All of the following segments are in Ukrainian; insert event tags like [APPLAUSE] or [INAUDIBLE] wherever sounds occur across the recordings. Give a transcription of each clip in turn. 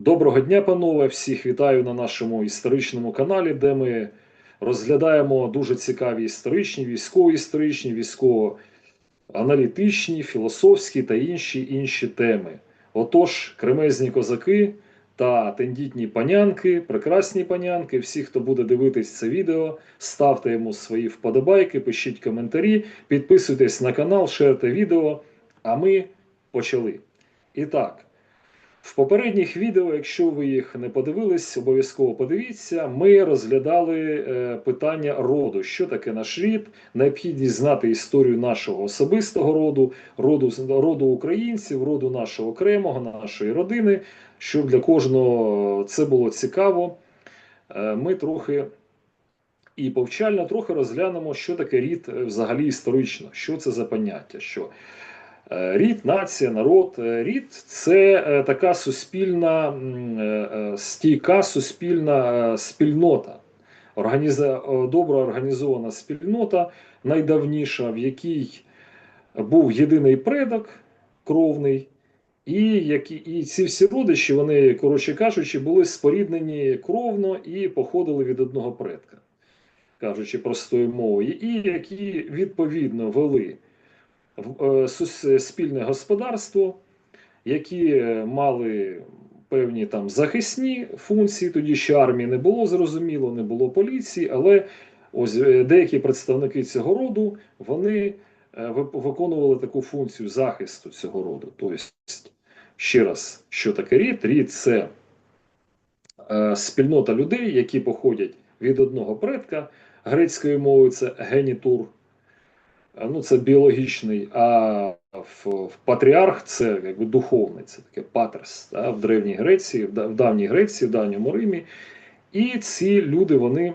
Доброго дня, панове! Всіх вітаю на нашому історичному каналі, де ми розглядаємо дуже цікаві історичні, військово-історичні, військово-аналітичні, філософські та інші інші теми. Отож, кремезні козаки та тендітні панянки, прекрасні панянки, всі, хто буде дивитись це відео, ставте йому свої вподобайки, пишіть коментарі, підписуйтесь на канал, шерте відео. А ми почали. І так. В попередніх відео, якщо ви їх не подивились, обов'язково подивіться. Ми розглядали е, питання роду, що таке наш рід, необхідність знати історію нашого особистого роду, роду, роду українців, роду нашого окремого, нашої родини. Щоб для кожного це було цікаво, е, ми трохи і повчально трохи розглянемо, що таке рід е, взагалі історично, що це за поняття. що Рід, нація, народ. Е, Рід це е, така суспільна, е, е, стійка суспільна е, спільнота, Організа... е, добре організована спільнота, найдавніша, в якій був єдиний предок кровний, і, які... і ці всі родичі, вони, коротше кажучи, були споріднені кровно і походили від одного предка, кажучи простою мовою, і які відповідно вели е, спільне господарство, які е, мали певні там захисні функції. Тоді ще армії не було зрозуміло, не було поліції, але ось е, деякі представники цього роду вони е, виконували таку функцію захисту цього роду. Тобто, ще раз, що таке рід? Рід це е, спільнота людей, які походять від одного предка. Грецькою мовою це генітур, ну це біологічний, а в, в патріарх це якби духовний, це таке патерс да, в Древній Греції, в, давній Греції, в давньому Римі. І ці люди вони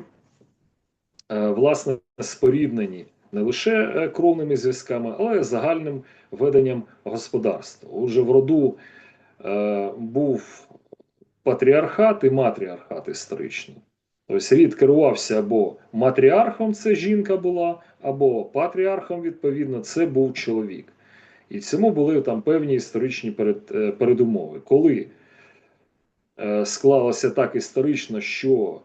е, власне споріднені не лише е, кровними зв'язками, але й загальним веденням господарства. Уже в роду е, був патріархат і матріархат історичний. Тобто рід керувався або матріархом, це жінка була, або патріархом, відповідно, це був чоловік. І цьому були там певні історичні перед, е, передумови. Коли е, склалося так історично, що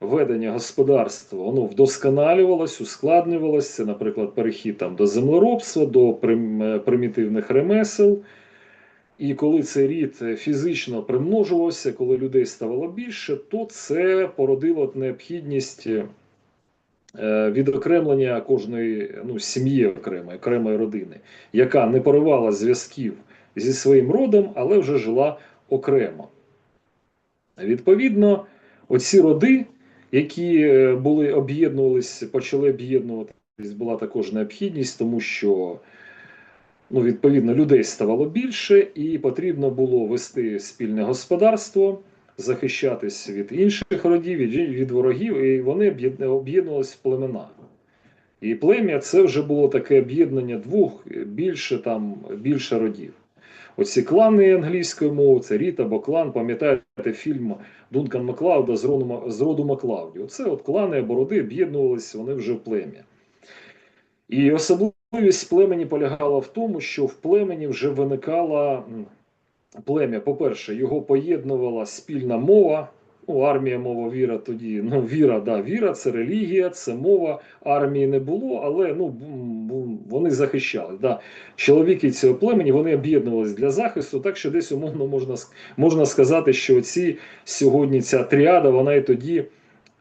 ведення господарства воно вдосконалювалось, ускладнювалося, наприклад, перехід там, до землеробства, до е, примітивних ремесел. І коли цей рід е, фізично примножувався, коли людей ставало більше, то це породило необхідність е, е, відокремлення кожної ну, сім'ї окремої, окремої родини, яка не поривала зв'язків зі своїм родом, але вже жила окремо. Відповідно, оці роди, які були об'єднувалися, почали об'єднуватись, була також необхідність, тому що ну, відповідно, людей ставало більше, і потрібно було вести спільне господарство, захищатись від інших родів, від, ворогів, і вони об'єднувалися в племена. І плем'я це вже було таке об'єднання двох більше там більше родів. Оці клани англійською мовою, це рід або клан, пам'ятаєте фільм Дункан Маклауда з роду Маклауді. Оце от клани або роди об'єднувалися вони вже в плем'я. І особливість племені полягала в тому, що в племені вже виникала плем'я. По-перше, його поєднувала спільна мова. Ну, армія, мова, віра тоді. Ну, віра, да, віра, це релігія, це мова. Армії не було, але ну, вони захищали. Да. Чоловіки цього племені вони об'єднувалися для захисту, так що десь умовно можна, можна сказати, що ці сьогодні ця тріада, вона і тоді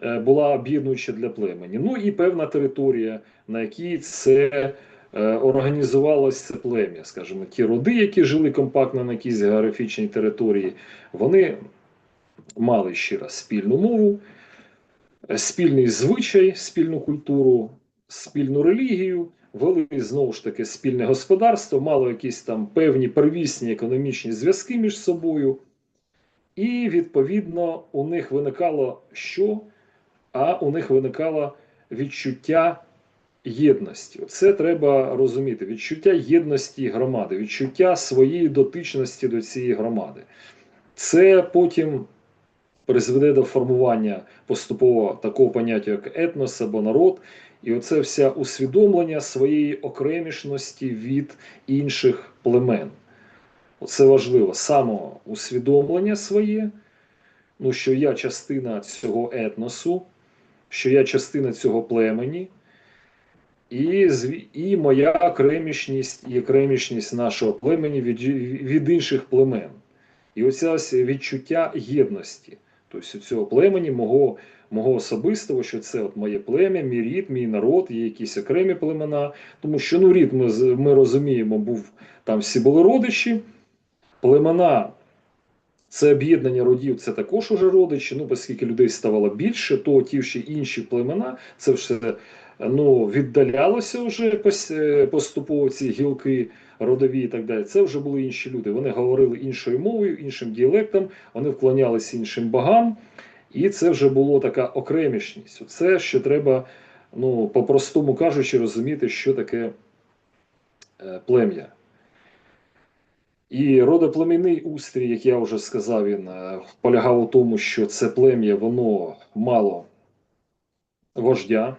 була об'єднуюча для племені. Ну і певна територія, на якій це е, організувалось це плем'я, скажімо, ті роди, які жили компактно на якійсь географічній території, вони мали ще раз спільну мову, е, спільний звичай, спільну культуру, спільну релігію, вели знову ж таки спільне господарство, мало якісь там певні первісні економічні зв'язки між собою. І відповідно у них виникало що? А у них виникало відчуття єдності. Це треба розуміти: відчуття єдності громади, відчуття своєї дотичності до цієї громади. Це потім призведе до формування поступово такого поняття, як етнос або народ, і оце все усвідомлення своєї окремішності від інших племен. Це важливо самоусвідомлення своє, ну, що я частина цього етносу, що я частина цього племені, і, і моя окремішність і окремішність нашого племені від, від інших племен. І оце відчуття єдності. Тобто цього племені, мого, мого особистого, що це от моє плем'я, мій рід, мій народ, є якісь окремі племена. Тому що ну, рід, ми, ми розуміємо, був там всі були родичі, племена. Це об'єднання родів, це також уже родичі. Ну, оскільки людей ставало більше, то ті ще інші племена, це все ну, віддалялося вже е, поступово ці гілки родові і так далі. Це вже були інші люди. Вони говорили іншою мовою, іншим діалектом, вони вклонялися іншим богам, і це вже було така окремішність. Це що треба, ну, по-простому кажучи, розуміти, що таке е, плем'я. І родоплемінний устрій, як я вже сказав, він е, полягав у тому, що це плем'я воно мало вождя,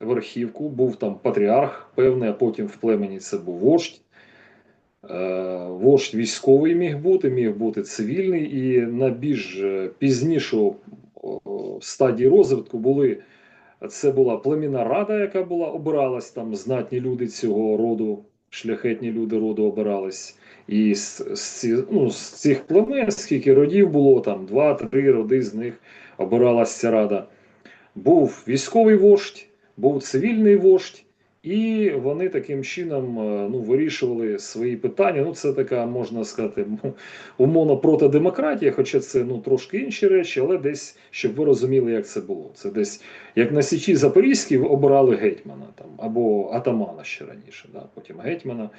верхівку, був там патріарх певний, а потім в племені це був вождь. Е, Вождь військовий міг бути, міг бути цивільний, і на більш е, пізнішу стадії розвитку були це була племінна рада, яка була обиралась там знатні люди цього роду, шляхетні люди роду обирались. І з, з, ну, з цих племен, скільки родів було, там два-три роди з них обиралася рада. Був військовий вождь, був цивільний вождь, і вони таким чином е, ну, вирішували свої питання. Ну, це така, можна сказати, умовно протидемократія, хоча це ну, трошки інші речі, але десь, щоб ви розуміли, як це було. Це десь як на Січі Запорізькій обирали гетьмана там, або атамана ще раніше, да, потім гетьмана,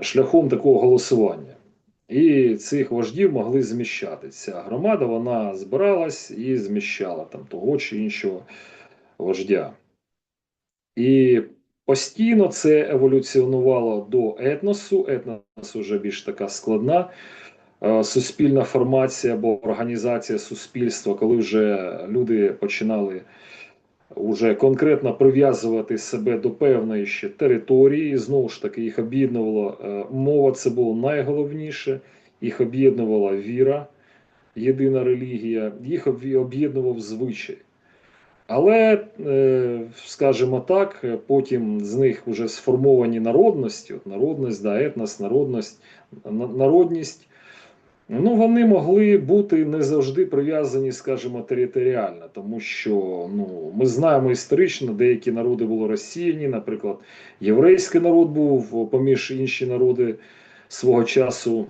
шляхом такого голосування. І цих вождів могли зміщати. Ця громада вона збиралась і зміщала там того чи іншого вождя. І постійно це еволюціонувало до етносу. Етнос вже більш така складна е, суспільна формація або організація суспільства, коли вже люди починали уже конкретно прив'язувати себе до певної ще території. І знову ж таки, їх об'єднувала е, мова, це було найголовніше, їх об'єднувала віра, єдина релігія, їх об'єднував звичай. Але, е, скажімо так, потім з них вже сформовані народності, от народність, да, етнос, народність, народність, ну, вони могли бути не завжди прив'язані, скажімо, територіально, тому що ну, ми знаємо історично, деякі народи були розсіяні, наприклад, єврейський народ був поміж інші народи свого часу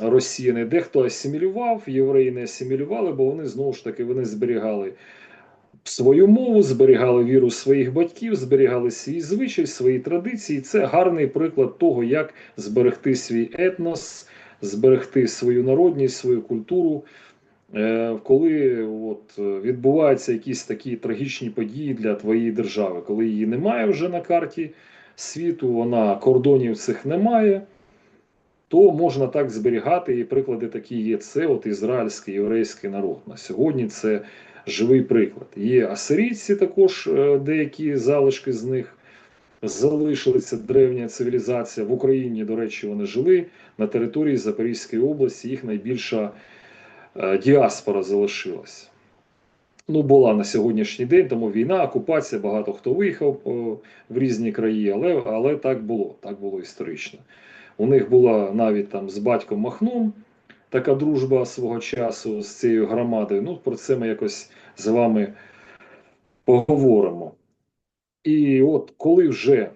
розсіяний. Дехто асимілював, євреї не асимілювали, бо вони знову ж таки вони зберігали свою мову, зберігали віру своїх батьків, зберігали свій звичай, свої традиції. Це гарний приклад того, як зберегти свій етнос, зберегти свою народність, свою культуру. Е, Коли от, відбуваються якісь такі трагічні події для твоєї держави, коли її немає вже на карті світу, вона кордонів цих немає, то можна так зберігати. І приклади такі є. Це от ізраїльський єврейський народ. На сьогодні це живий приклад. Є асирійці, також е, деякі залишки з них залишилися древня цивілізація. В Україні, до речі, вони жили на території Запорізької області. Їх найбільша е, діаспора залишилась. Ну, була на сьогоднішній день, тому війна, окупація, багато хто виїхав о, в різні краї, але, але так було, так було історично. У них була навіть там з батьком Махном така дружба свого часу з цією громадою. Ну, про це ми якось з вами поговоримо. І от коли вже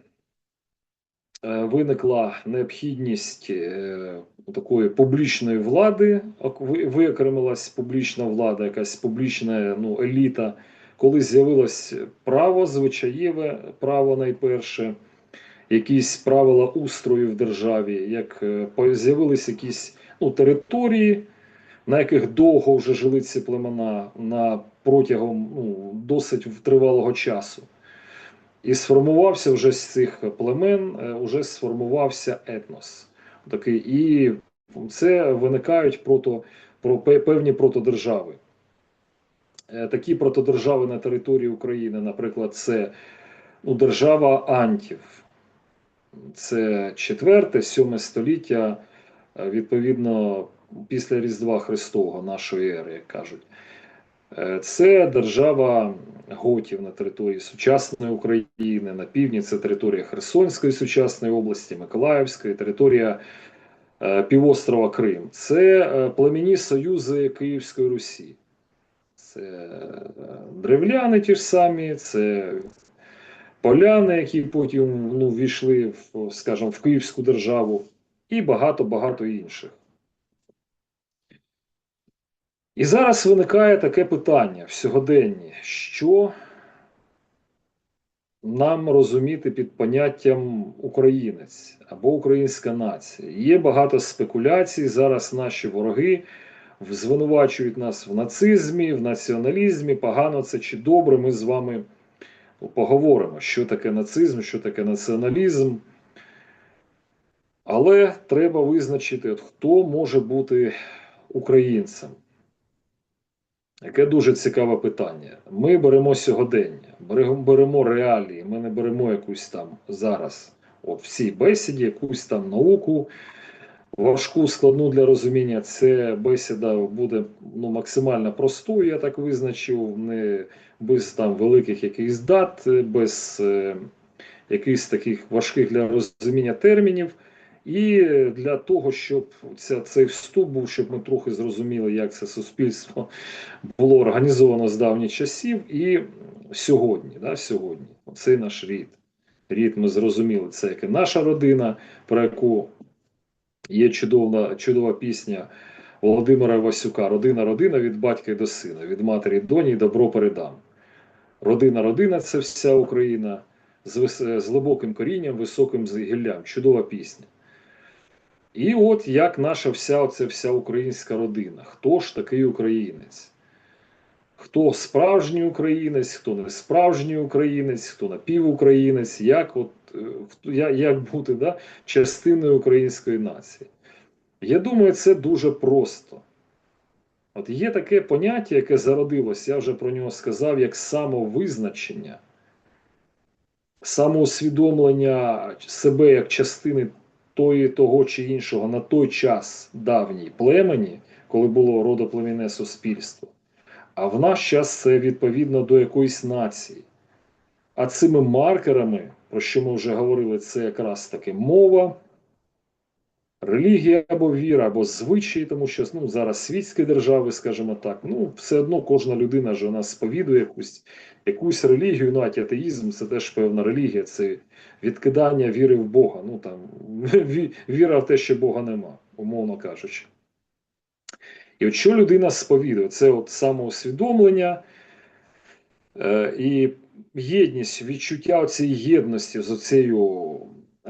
е, виникла необхідність е, такої публічної влади, ок- ви- виокремилась публічна влада, якась публічна ну, еліта, коли з'явилось право, звичаєве право найперше, якісь правила устрою в державі, як е, з'явились якісь ну, території, на яких довго вже жили ці племена на протягом ну, досить тривалого часу. І сформувався вже з цих племен, е, вже сформувався етнос. Такий, і це виникають прото, про певні протодержави. Е, Такі протодержави на території України, наприклад, це ну, держава Антів. Це 4-7 століття е, відповідно після Різдва Христового, нашої ери, як кажуть. Е, Це держава готів на території сучасної України, на півдні це територія Херсонської сучасної області, Миколаївської, територія е, півострова Крим. Це племінні союзи Київської Русі. Це древляни ті ж самі, це поляни, які потім ну, війшли в, скажімо, в Київську державу, і багато-багато інших. І зараз виникає таке питання в сьогоденні, що нам розуміти під поняттям українець або українська нація. Є багато спекуляцій. Зараз наші вороги звинувачують нас в нацизмі, в націоналізмі. Погано це чи добре. Ми з вами поговоримо, що таке нацизм, що таке націоналізм. Але треба визначити, хто може бути українцем. Яке дуже цікаве питання. Ми беремо сьогодення, беремо, реалії, ми не беремо якусь там зараз, от в цій бесіді, якусь там науку важку, складну для розуміння. Це бесіда буде ну, максимально простою, я так визначив, не без там великих якихось дат, без е, якихось таких важких для розуміння термінів. І для того, щоб ця, цей вступ був, щоб ми трохи зрозуміли, як це суспільство було організовано з давніх часів, і сьогодні, да, сьогодні, оцей наш рід. Рід ми зрозуміли, це як і наша родина, про яку є чудова, чудова пісня Володимира Васюка Родина, родина від батька до сина, від матері доні добро передам. Родина, родина це вся Україна з, глибоким корінням, високим гіллям. Чудова пісня. І от як наша вся оця вся українська родина. Хто ж такий українець? Хто справжній українець, хто не справжній українець, хто напівукраїнець, як, от, е, як бути да, частиною української нації? Я думаю, це дуже просто. От є таке поняття, яке зародилось, я вже про нього сказав, як самовизначення, самоусвідомлення себе як частини тої, того чи іншого на той час давній племені, коли було родоплемінне суспільство. А в наш час це відповідно до якоїсь нації. А цими маркерами, про що ми вже говорили, це якраз таки мова, релігія або віра, або звичаї, тому що ну, зараз світські держави, скажімо так, ну все одно кожна людина ж вона сповідує якусь, якусь релігію, ну а атеїзм це теж певна релігія, це відкидання віри в Бога. Ну там [LAUGHS] віра в те, що Бога нема, умовно кажучи. І от що людина сповідує, це от самоусвідомлення е, і єдність, відчуття цієї єдності з оцею.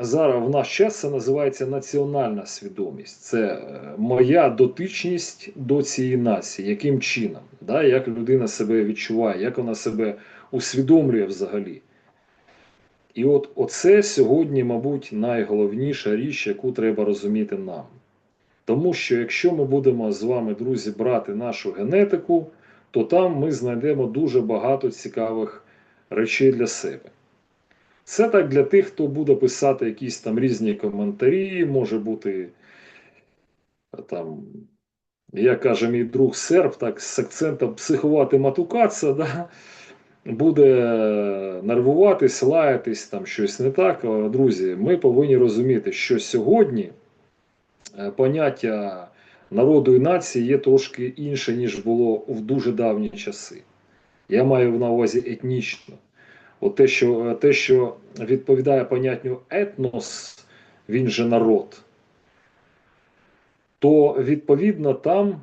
Зараз в наш час це називається національна свідомість. Це е, моя дотичність до цієї нації, яким чином, да, як людина себе відчуває, як вона себе усвідомлює взагалі. І от оце сьогодні, мабуть, найголовніша річ, яку треба розуміти нам. Тому що якщо ми будемо з вами, друзі, брати нашу генетику, то там ми знайдемо дуже багато цікавих речей для себе. Це так для тих, хто буде писати якісь там різні коментарі, може бути там, як каже мій друг серб, так з акцентом психувати матукатися, да? буде нервуватись, лаятись, там щось не так. Друзі, ми повинні розуміти, що сьогодні поняття народу і нації є трошки інше, ніж було в дуже давні часи. Я маю на увазі етнічно. От те, що, те, що відповідає поняттю етнос, він же народ, то відповідно там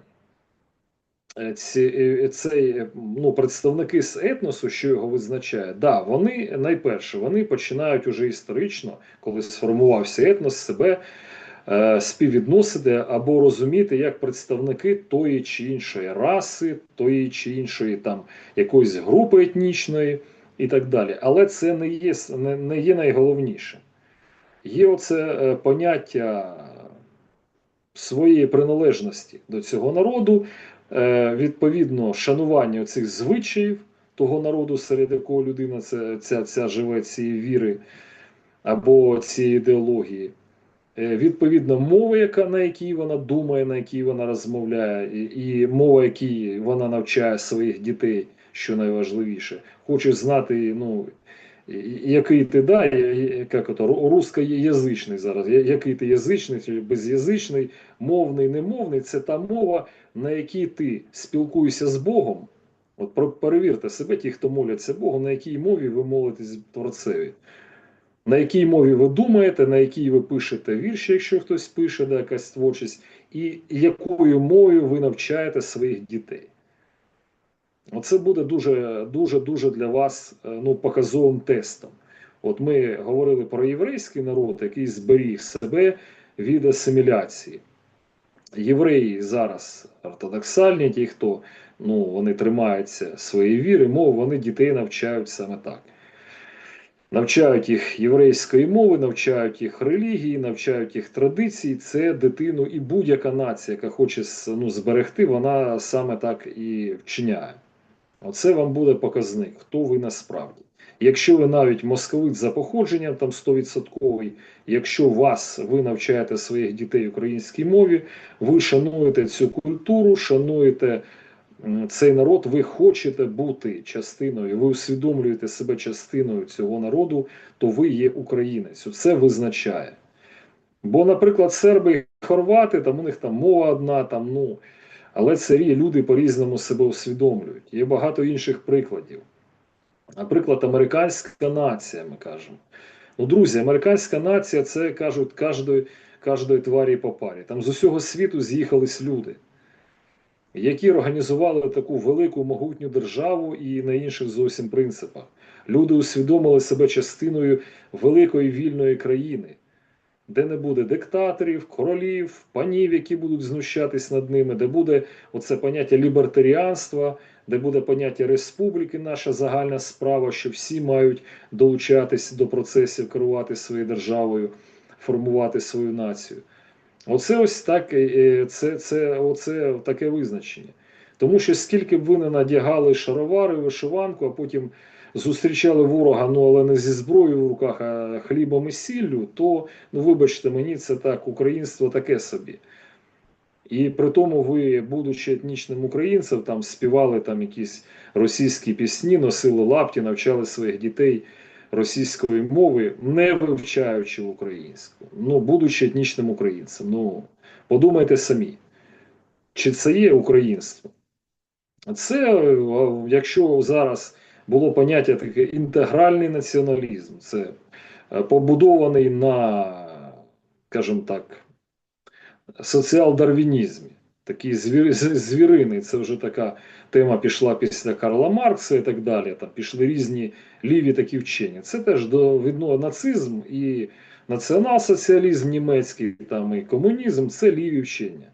е, ці, е, цей, е, ну, представники з етносу, що його визначає, да, вони найперше, вони починають уже історично, коли сформувався етнос, себе е, співвідносити або розуміти як представники тої чи іншої раси, тої чи іншої там якоїсь групи етнічної і так далі. Але це не є, не, не є найголовніше. Є оце е, поняття своєї приналежності до цього народу, е, відповідно, шанування цих звичаїв того народу, серед якого людина ця, ця, ця живе цієї віри або цієї ідеології. Е, відповідно мова, яка на якій вона думає, на якій вона розмовляє, і, і мова, якій вона навчає своїх дітей, що найважливіше. Хочеш знати, ну. Який ти да, як ото, ру- рускоязичний зараз, який ти язичний чи безязичний, мовний, немовний, це та мова, на якій ти спілкуєшся з Богом. От перевірте себе, ті, хто моляться Богу, на якій мові ви молитесь Творцеві. На якій мові ви думаєте, на якій ви пишете вірші, якщо хтось пише, да, якась творчість, і якою мовою ви навчаєте своїх дітей. Оце буде дуже, дуже, дуже для вас е, ну, показовим тестом. От ми говорили про єврейський народ, який зберіг себе від асиміляції. Євреї зараз ортодоксальні, ті, хто ну, вони тримаються своєї віри, мов вони дітей навчають саме так. Навчають їх єврейської мови, навчають їх релігії, навчають їх традицій. Це дитину і будь-яка нація, яка хоче ну, зберегти, вона саме так і вчиняє. Оце вам буде показник, хто ви насправді. Якщо ви навіть московит за походженням, там 100%, якщо вас ви навчаєте своїх дітей українській мові, ви шануєте цю культуру, шануєте цей народ, ви хочете бути частиною, ви усвідомлюєте себе частиною цього народу, то ви є українець. Це визначає. Бо, наприклад, серби і хорвати, там у них там мова одна, там, ну, але це люди по-різному себе усвідомлюють. Є багато інших прикладів. Наприклад, американська нація, ми кажемо. Ну, друзі, американська нація це кажуть кожної, тварі по парі. Там з усього світу з'їхались люди, які організували таку велику могутню державу і на інших зовсім принципах. Люди усвідомили себе частиною великої вільної країни, де не буде диктаторів, королів, панів, які будуть знущатись над ними, де буде оце поняття лібертаріанства, де буде поняття республіки, наша загальна справа, що всі мають долучатись до процесів, керувати своєю державою, формувати свою націю. Оце ось так, е, це, це, оце таке визначення. Тому що скільки б ви не надягали шаровари, вишиванку, а потім зустрічали ворога, ну але не зі зброєю в руках, а хлібом і сіллю, то, ну вибачте мені, це так, українство таке собі. І при тому ви, будучи етнічним українцем, там співали там якісь російські пісні, носили лапті, навчали своїх дітей російської мови, не вивчаючи українську, ну, будучи етнічним українцем. Ну, подумайте самі, чи це є українство? Це, е, якщо зараз було поняття таке інтегральний націоналізм, це е, побудований на, скажімо так, соціал-дарвінізмі, такий звір, звіриний, це вже така тема пішла після Карла Маркса і так далі. Там пішли різні ліві такі вчення. Це теж до видно нацизм і націонал-соціалізм німецький, там і комунізм це ліві вчення.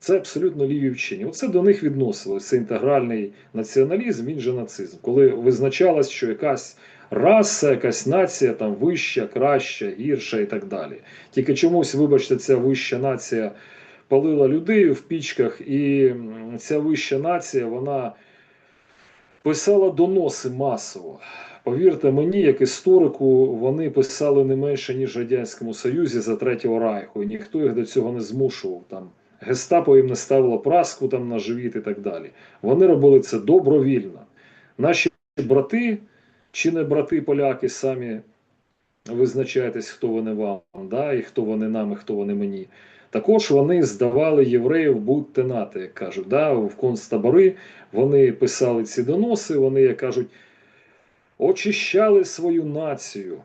Це абсолютно ліві вчення. Оце до них відносилося. Це інтегральний націоналізм, він же нацизм. Коли визначалось, що якась раса, якась нація там вища, краща, гірша і так далі. Тільки чомусь, вибачте, ця вища нація палила людей в пічках, і ця вища нація, вона писала доноси масово. Повірте мені, як історику, вони писали не менше, ніж в Радянському Союзі за Третього Райху, і ніхто їх до цього не змушував. Там Гестапо їм не ставило праску там на живіт і так далі. Вони робили це добровільно. Наші брати, чи не брати поляки, самі визначаєтесь, хто вони вам, да, і хто вони нам, і хто вони мені. Також вони здавали євреїв, будьте нати, як кажуть, да, в концтабори. Вони писали ці доноси, вони, як кажуть, очищали свою націю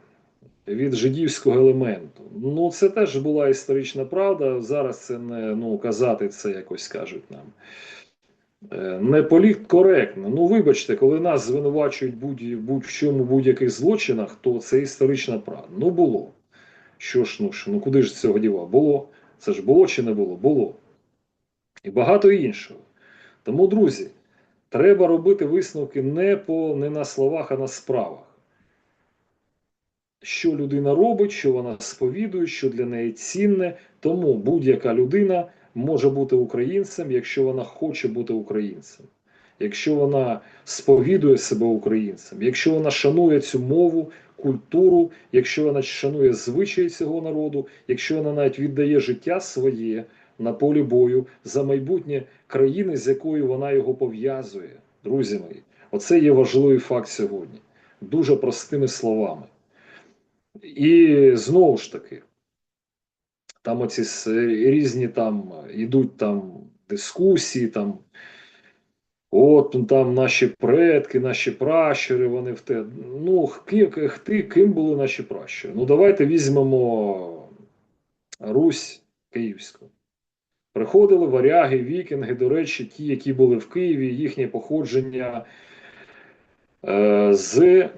від жидівського елементу. Ну, це теж була історична правда. Зараз це не ну, казати це якось кажуть нам. Е, Не політкоректно. Ну, вибачте, коли нас звинувачують будь, будь чому будь-яких злочинах, то це історична правда. Ну було. Що ж, ну, що, ну куди ж цього діва? Було. Це ж було чи не було? Було. І багато іншого. Тому, друзі, треба робити висновки не, по, не на словах, а на справах. Що людина робить, що вона сповідує, що для неї цінне. Тому будь-яка людина може бути українцем, якщо вона хоче бути українцем. Якщо вона сповідує себе українцем, якщо вона шанує цю мову, культуру, якщо вона шанує звичаї цього народу, якщо вона навіть віддає життя своє на полі бою за майбутнє країни, з якою вона його пов'язує, друзі мої, оце є важливий факт сьогодні, дуже простими словами. І знову ж таки, там оці різні там йдуть там дискусії, там от ну, там наші предки, наші пращури, вони в те. Ну, ким, ким, були наші пращури? Ну, давайте візьмемо Русь Київську. Приходили варяги, вікінги, до речі, ті, які були в Києві, їхнє походження е, з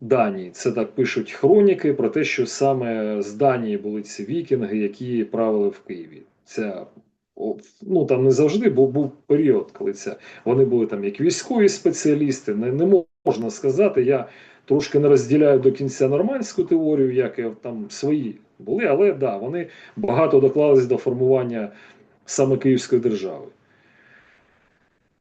Данії. Це так пишуть хроніки про те, що саме з Данії були ці вікінги, які правили в Києві. О, ну там не завжди, бо був період, коли це вони були там як військові спеціалісти. Не, не можна сказати. Я трошки не розділяю до кінця нормандську теорію, як там свої були, але да, вони багато доклались до формування саме Київської держави.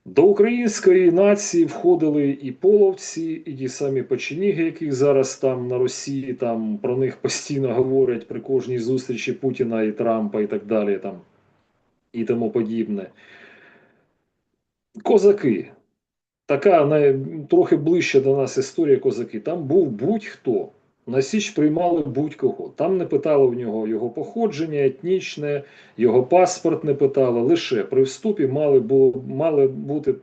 До української нації входили і половці, і ті самі печеніги, яких зараз там на Росії там про них постійно говорять при кожній зустрічі Путіна і Трампа і так далі, там, і тому подібне. Козаки. Така най... трохи ближче до нас історія козаки. Там був будь-хто. На Січ приймали будь-кого. Там не питали в нього його походження, етнічне, його паспорт не питали. Лише при вступі мали, було, мали бути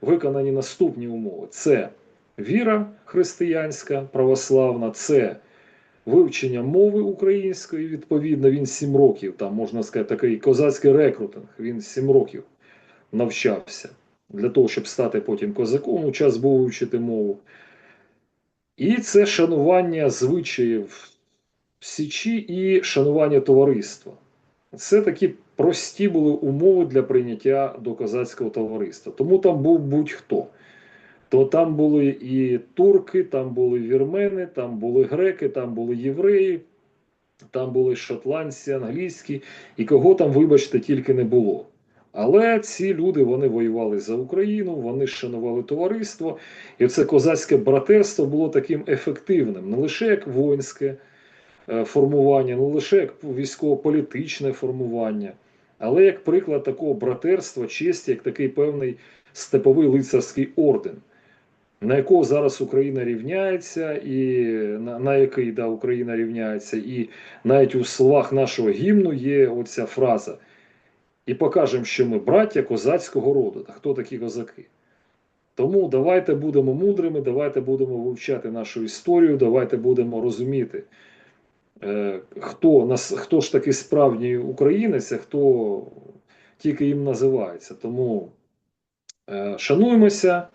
виконані наступні умови: це віра християнська, православна, це вивчення мови української. Відповідно, він 7 років, там можна сказати, такий козацький рекрутинг. Він 7 років навчався для того, щоб стати потім козаком. У час був вивчити мову. І це шанування звичаїв Січі і шанування товариства. Це такі прості були умови для прийняття до козацького товариства. Тому там був будь-хто. То там були і турки, там були вірмени, там були греки, там були євреї, там були шотландці, англійські, і кого там, вибачте, тільки не було. Але ці люди вони воювали за Україну, вони шанували товариство, і це козацьке братерство було таким ефективним, не лише як воїнське е, формування, не лише як військово-політичне формування, але як приклад такого братерства, честі, як такий певний степовий лицарський орден, на якого зараз Україна рівняється, і на, на який да, Україна рівняється, і навіть у словах нашого гімну є оця фраза. І покажемо, що ми браття козацького роду. Та хто такі козаки? Тому давайте будемо мудрими, давайте будемо вивчати нашу історію, давайте будемо розуміти, е, хто, нас, хто ж таки справжній українець, а хто тільки їм називається. Тому е, шануємося,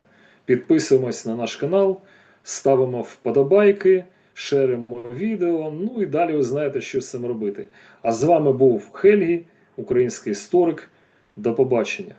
підписуємось на наш канал, ставимо вподобайки, шеримо відео. Ну і далі ви знаєте, що з цим робити. А з вами був Хельгі український історик. До побачення.